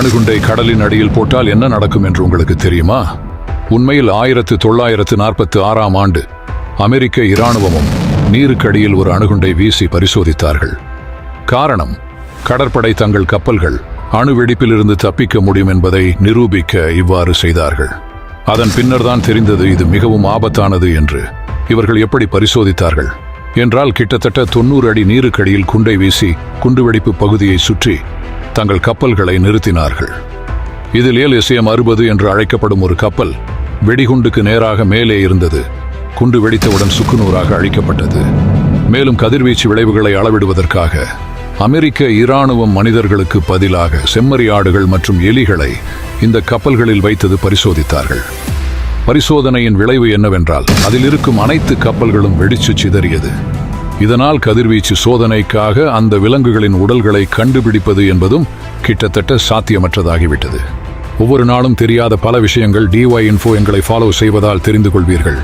அணுகுண்டை கடலின் அடியில் போட்டால் என்ன நடக்கும் என்று உங்களுக்கு தெரியுமா? உண்மையில் ஆயிரத்து தொள்ளாயிரத்து நாற்பத்து ஆறாம் ஆண்டு அமெரிக்க இராணுவமும் நீருக்கடியில் ஒரு அணுகுண்டை வீசி பரிசோதித்தார்கள். காரணம் கடற்படை தங்கள் கப்பல்கள் அணு வெடிப்பிலிருந்து தப்பிக்க முடியும் என்பதை நிரூபிக்க இவ்வாறு செய்தார்கள். அதன் பின்னர்தான் தெரிந்தது இது மிகவும் ஆபத்தானது என்று. இவர்கள் எப்படி பரிசோதித்தார்கள்? என்றால் கிட்டத்தட்ட தொண்ணூறு அடி நீருக்கடியில் குண்டை வீசி குண்டுவெடிப்பு பகுதியை சுற்றி தங்கள் கப்பல்களை நிறுத்தினார்கள். இதில் ஏல் எஸ்எம் அறுபது என்று அழைக்கப்படும் ஒரு கப்பல் வெடிகுண்டுக்கு நேராக மேலே இருந்தது. குண்டு வெடித்தவுடன் சுக்குநூறாக அழிக்கப்பட்டது. மேலும் கதிர்வீச்சு விளைவுகளை அளவிடுவதற்காக அமெரிக்க இராணுவம் மனிதர்களுக்கு பதிலாக செம்மறி ஆடுகள் மற்றும் எலிகளை இந்த கப்பல்களில் வைத்தது பரிசோதித்தார்கள். பரிசோதனையின் விளைவு என்னவென்றால் அதில் இருக்கும் அனைத்து கப்பல்களும் வெடிச்சு சிதறியது. இதனால் கதிர்வீச்சு சோதனைக்காக அந்த விலங்குகளின் உடல்களை கண்டுபிடிப்பது என்பதும் கிட்டத்தட்ட சாத்தியமற்றதாகிவிட்டது. ஒவ்வொரு நாளும் தெரியாத பல விஷயங்கள் டிஒய் இன்ஃபோ எங்களை ஃபாலோ செய்வதால் தெரிந்து கொள்வீர்கள்.